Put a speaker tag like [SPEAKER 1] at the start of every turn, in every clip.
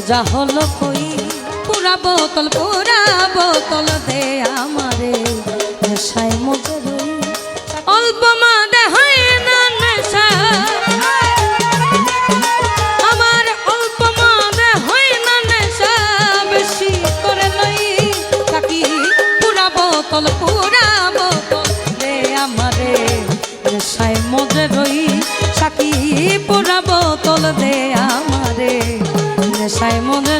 [SPEAKER 1] মজা হলো কই? পুরা বোতল পুরা বোতল দে আমারে। নেশায় মজে রই নেশায় মজে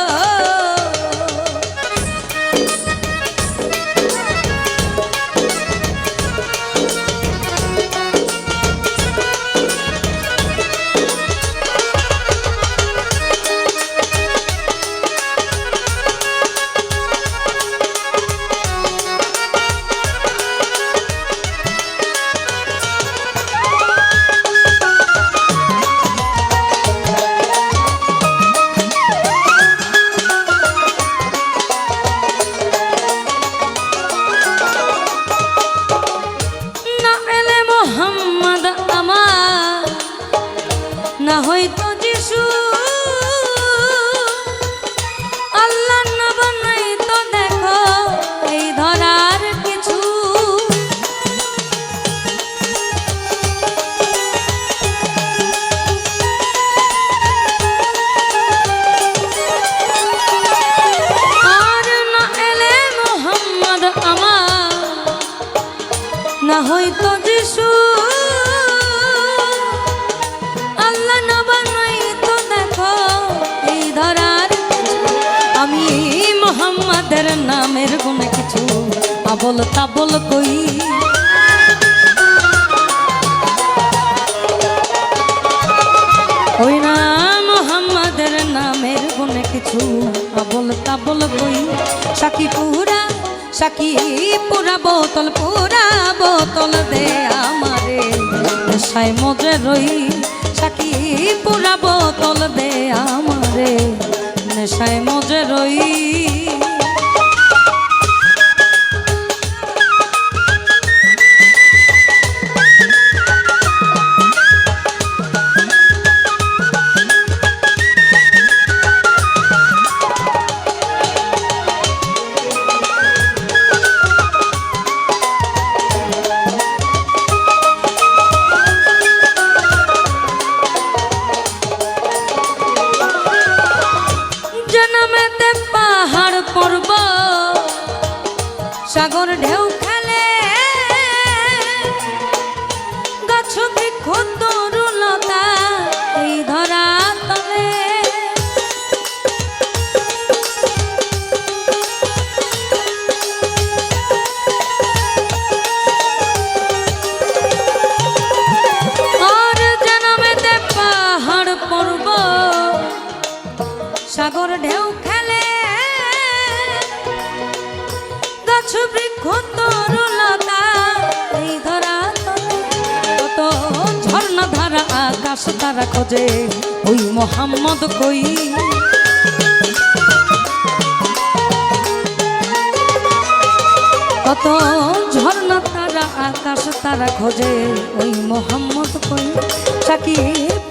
[SPEAKER 1] আবল তাবল কই? ওই না মোহাম্মদের নামের গুণে কিছু আবল তাবল কই? সাকি পুরা সাকি পুরা, বোতল পুরা, বোতল দে আমারে। নেশায় মজে রই, সাকি পুরা, বোতল দে আমারে। নেশায় ঢেউ খেলে। গাছ বৃক্ষ তরুলতা, এই ধরা কত ঝর্ণা ধারা আকাশ তারা খোঁজে, ওই মোহাম্মদ কই? কত ঝর্ণা তারা আকাশ তারা খোঁজে, ওই মোহাম্মদ কই? সাকিব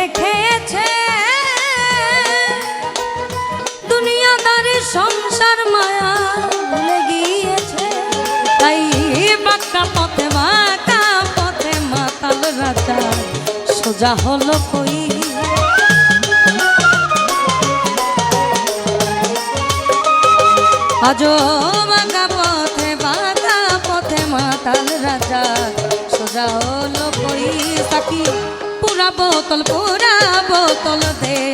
[SPEAKER 1] যে খেয়েছে দুনিয়াদারি সংসার মায়া ভুলে গিয়েছে। তাই বাঁকা পথে বাঁকা পথে মাতাল রাজা সোজা হলো কই? আজো বাঁকা পথে বাঁকা পথে মাতাল রাজা সোজা হলো কই? সাকি পুরা বোতল পুরা বোতল দে।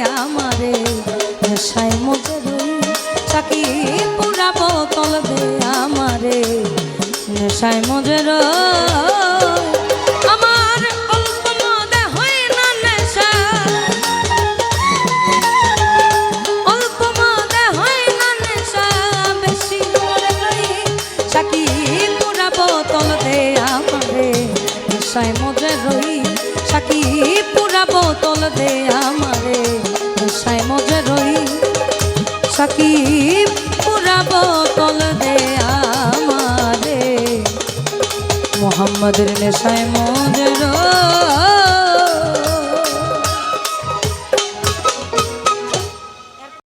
[SPEAKER 1] দে আমারে নেশায় মজে রই সাকিব পুরা বোতল দে আমারে। মোহাম্মদের নেশায় মজে রই